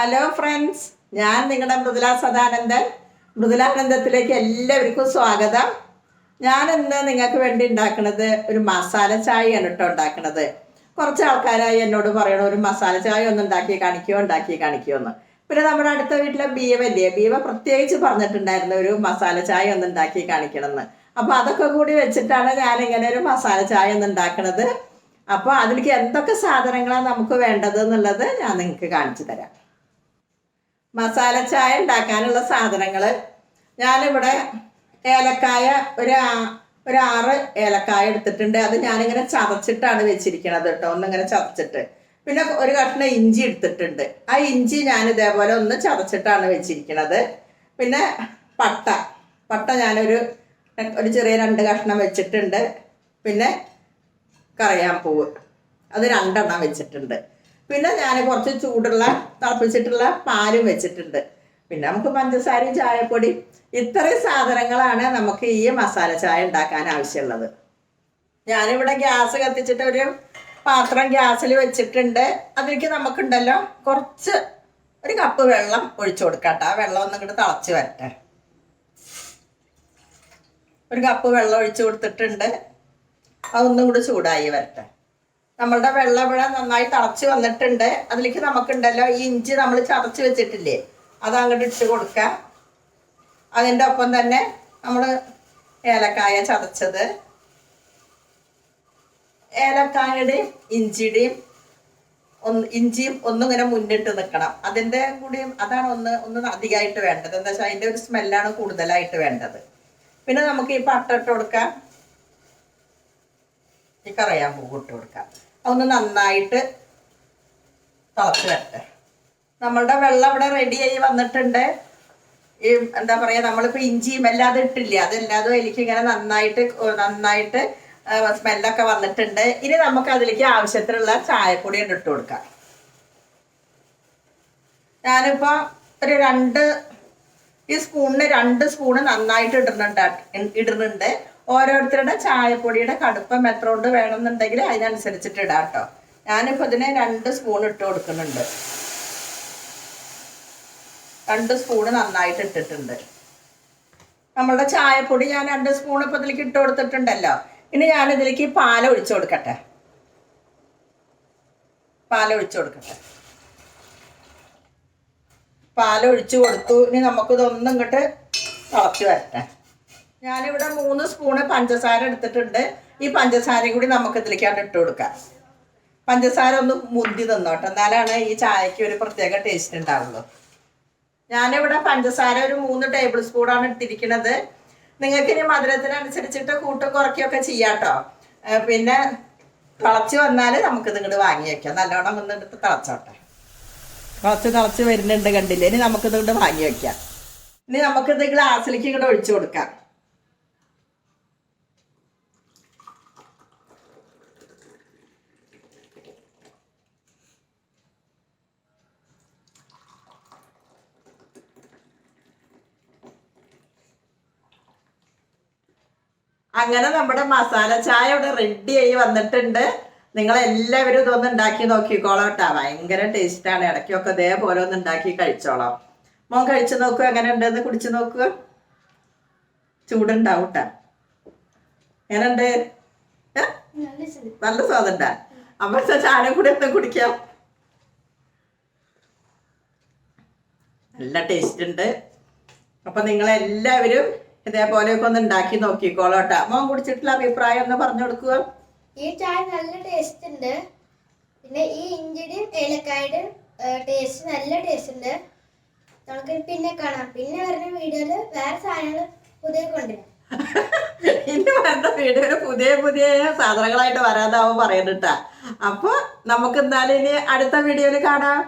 Hello friends ഞാൻ നിങ്ങളുടെ മൃദുല സദാനന്ദൻ. മൃദുലാനന്ദത്തിലേക്ക് എല്ലാവർക്കും സ്വാഗതം. ഞാൻ ഇന്ന് നിങ്ങൾക്ക് വേണ്ടി ഉണ്ടാക്കുന്നത് ഒരു മസാല ചായയാണ് കേട്ടോ ഉണ്ടാക്കുന്നത്. കുറച്ച് ആൾക്കാരായി എന്നോട് പറയണം ഒരു മസാല ചായ ഒന്ന് ഉണ്ടാക്കി കാണിക്കുമോ ഉണ്ടാക്കി കാണിക്കുമോ എന്ന്. പിന്നെ നമ്മുടെ അടുത്ത വീട്ടിലെ ബീവല്ലേ ബീവ പ്രത്യേകിച്ച് പറഞ്ഞിട്ടുണ്ടായിരുന്നു ഒരു മസാല ചായ ഒന്ന് ഉണ്ടാക്കി കാണിക്കണമെന്ന് അപ്പോൾ അതൊക്കെ കൂടി വെച്ചിട്ടാണ് ഞാൻ ഇങ്ങനെ ഒരു മസാല ചായ ഒന്ന് ഉണ്ടാക്കുന്നത് അപ്പോൾ അതിലേക്ക് എന്തൊക്കെ സാധനങ്ങളാണ് നമുക്ക് വേണ്ടത് എന്നുള്ളത് ഞാൻ നിങ്ങൾക്ക് കാണിച്ചു തരാം. മസാല ചായ ഉണ്ടാക്കാനുള്ള സാധനങ്ങൾ ഞാനിവിടെ ഏലക്കായ ഒരു ഒരു ആറ് ഏലക്കായ എടുത്തിട്ടുണ്ട്. അത് ഞാനിങ്ങനെ ചതച്ചിട്ടാണ് വെച്ചിരിക്കണത് കേട്ടോ. ഒന്നിങ്ങനെ ചതച്ചിട്ട്. പിന്നെ ഒരു കഷ്ണം ഇഞ്ചി എടുത്തിട്ടുണ്ട്. ആ ഇഞ്ചി ഞാൻ ഇതേപോലെ ഒന്ന് ചതച്ചിട്ടാണ് വെച്ചിരിക്കണത്. പിന്നെ പട്ട. പട്ട ഞാനൊരു ഒരു ചെറിയ രണ്ട് കഷ്ണം വെച്ചിട്ടുണ്ട്. പിന്നെ കറിയാൻ പൂവ്. അത് രണ്ടെണ്ണം വെച്ചിട്ടുണ്ട്. പിന്നെ ഞാൻ കുറച്ച് ചൂടുള്ള തിളപ്പിച്ചിട്ടുള്ള പാലും വെച്ചിട്ടുണ്ട്. പിന്നെ നമുക്ക് പഞ്ചസാരയും ചായപ്പൊടി ഇത്രയും സാധനങ്ങളാണ് നമുക്ക് ഈ മസാല ചായ ഉണ്ടാക്കാൻ ആവശ്യമുള്ളത്. ഞാനിവിടെ ഗ്യാസ് കത്തിച്ചിട്ട് ഒരു പാത്രം ഗ്യാസിൽ വെച്ചിട്ടുണ്ട്. അതിലേക്ക് നമുക്കുണ്ടല്ലോ കുറച്ച് ഒരു കപ്പ് വെള്ളം ഒഴിച്ചു കൊടുക്കട്ടെ. ആ വെള്ളം ഒന്നും ഇങ്ങോട്ട് തിളച്ച് വരട്ടെ. ഒരു കപ്പ് വെള്ളം ഒഴിച്ചു കൊടുത്തിട്ടുണ്ട്. അതൊന്നും കൂടി ചൂടായി വരട്ടെ. നമ്മളുടെ വെള്ളം നന്നായി തിളച്ച് വന്നിട്ടുണ്ട്. അതിലേക്ക് നമുക്കുണ്ടല്ലോ ഈ ഇഞ്ചി നമ്മൾ ചതച്ച് വെച്ചിട്ടില്ലേ? അത് അങ്ങോട്ട് ഇട്ട് കൊടുക്കുക. അതിന്റെ ഒപ്പം തന്നെ നമ്മൾ ഏലക്കായ ചതച്ചത്. ഏലക്കായയുടെയും ഇഞ്ചിയുടെയും ഒന്ന് ഇഞ്ചിയും ഒന്നും ഇങ്ങനെ മുന്നിട്ട് നിൽക്കണം. അതിന്റെ കൂടിയും അതാണ് ഒന്ന് ഒന്ന് അധികമായിട്ട് വേണ്ടത്. എന്താ വെച്ചാൽ അതിന്റെ ഒരു സ്മെല്ലാണ് കൂടുതലായിട്ട് വേണ്ടത്. പിന്നെ നമുക്ക് ഈ പട്ട ഇട്ട് കൊടുക്കാം. ഈ കറിയാൻ കൊടുക്കാം. അതൊന്ന് നന്നായിട്ട് തിളച്ച് വരട്ടെ. നമ്മളുടെ വെള്ളം ഇവിടെ റെഡിയായി വന്നിട്ടുണ്ട്. ഈ എന്താ പറയുക നമ്മളിപ്പോൾ ഇഞ്ചിയും എല്ലാതെ ഇട്ടില്ല? അതെല്ലാതും എനിക്കിങ്ങനെ നന്നായിട്ട് നന്നായിട്ട് സ്മെല്ലൊക്കെ വന്നിട്ടുണ്ട്. ഇനി നമുക്ക് അതിലേക്ക് ആവശ്യത്തിനുള്ള ചായപ്പൊടി ഇട്ട് കൊടുക്കാം. ഞാനിപ്പോൾ ഒരു രണ്ട് ഈ സ്പൂണിന് രണ്ട് സ്പൂണ് നന്നായിട്ട് ഇടുന്നുണ്ട് ഇടുന്നുണ്ട്. ഓരോരുത്തരുടെ ചായപ്പൊടിയുടെ കടുപ്പം എത്ര കൊണ്ട് വേണമെന്നുണ്ടെങ്കിൽ അതിനനുസരിച്ചിട്ട് ഇടാം കേട്ടോ. ഞാനിപ്പോൾ ഇതിന് രണ്ട് സ്പൂൺ ഇട്ട് കൊടുക്കുന്നുണ്ട്. രണ്ട് സ്പൂണ് നന്നായിട്ട് ഇട്ടിട്ടുണ്ട്. നമ്മളുടെ ചായപ്പൊടി ഞാൻ രണ്ട് സ്പൂൺ ഇപ്പം ഇതിലേക്ക് ഇട്ട് കൊടുത്തിട്ടുണ്ടല്ലോ. ഇനി ഞാൻ ഇതിലേക്ക് പാൽ ഒഴിച്ചു കൊടുക്കട്ടെ. പാൽ ഒഴിച്ചു കൊടുക്കട്ടെ. പാൽ ഒഴിച്ചു കൊടുത്തു. ഇനി നമുക്കിതൊന്നും ഇങ്ങോട്ട് തിളച്ച് വരട്ടെ. ഞാനിവിടെ മൂന്ന് സ്പൂണ് പഞ്ചസാര എടുത്തിട്ടുണ്ട്. ഈ പഞ്ചസാരയും കൂടി നമുക്ക് ഇതിലേക്കാണ് ഇട്ട് കൊടുക്കാം പഞ്ചസാര ഒന്ന് മുന്തി നിന്നോട്ടെ എന്നാലാണ് ഈ ചായക്ക് ഒരു പ്രത്യേക ടേസ്റ്റ് ഉണ്ടാവുള്ളൂ. ഞാനിവിടെ പഞ്ചസാര ഒരു മൂന്ന് ടേബിൾ സ്പൂണാണ് ഇട്ടിരിക്കുന്നത് നിങ്ങൾക്ക് ഇനി മധുരത്തിനനുസരിച്ചിട്ട് കൂട്ടും കുറയ്ക്കുകയൊക്കെ ഏർ പിന്നെ തിളച്ച് വന്നാൽ നമുക്ക് ഇങ്ങോട്ട് വാങ്ങി വയ്ക്കാം നല്ലോണം ഒന്ന് എടുത്ത് തിളച്ചോട്ടെ. തിളച്ച് തിളച്ച് വരുന്നുണ്ട് കണ്ടില്ലേ? ഇനി നമുക്കിത് ഇങ്ങോട്ട് വാങ്ങി വയ്ക്കാം ഇനി നമുക്കിത് ഗ്ലാസ്സിലേക്ക് ഇങ്ങോട്ട് ഒഴിച്ചു കൊടുക്കാം. അങ്ങനെ നമ്മുടെ മസാല ചായ ഇവിടെ റെഡി ആയി വന്നിട്ടുണ്ട്. നിങ്ങൾ എല്ലാവരും ഇതൊന്ന് ഉണ്ടാക്കി നോക്കിക്കോളാം കേട്ടോ. ഭയങ്കര ടേസ്റ്റാണ് ഇടയ്ക്കൊക്കെ ഇതേപോലെ ഒന്ന് ഉണ്ടാക്കി കഴിച്ചോളാം. മോൻ കഴിച്ചു നോക്കുക എങ്ങനെ ഉണ്ടെന്ന് കുടിച്ചു നോക്കുക ചൂടുണ്ടാവും കേട്ടോ. എങ്ങനെയുണ്ട്? നല്ല സ്വാദുണ്ട. അമ്മ ചാനയും കൂടി ഒന്ന് കുടിക്കാം. നല്ല ടേസ്റ്റ് ഉണ്ട്. അപ്പൊ നിങ്ങളെല്ലാവരും ഇതേപോലെയൊക്കെ ഒന്ന് ഉണ്ടാക്കി നോക്കിക്കോളോട്ട. മോൻ കുടിച്ചിട്ടുള്ള അഭിപ്രായം ഒന്ന് പറഞ്ഞു കൊടുക്കുക. ഈ ചായ നല്ല ടേസ്റ്റ് ഉണ്ട്. പിന്നെ ഈ ഇഞ്ചിയുടെയും ഏലക്കായുടെ ടേസ്റ്റ് നല്ല ടേസ്റ്റ് ഉണ്ട്. നമുക്ക് പിന്നെ കാണാം. പിന്നെ വരുന്ന വീഡിയോയിൽ വേറെ സാധനങ്ങൾ പുതിയ കൊണ്ടുവരാം. ഇന്ന് വരുന്ന വീഡിയോയിൽ പുതിയ പുതിയ സാധനങ്ങളായിട്ട് വരാതാവും പറയുന്നുട്ടാ. അപ്പൊ നമുക്ക് എന്തായാലും ഇനി അടുത്ത വീഡിയോയിൽ കാണാം.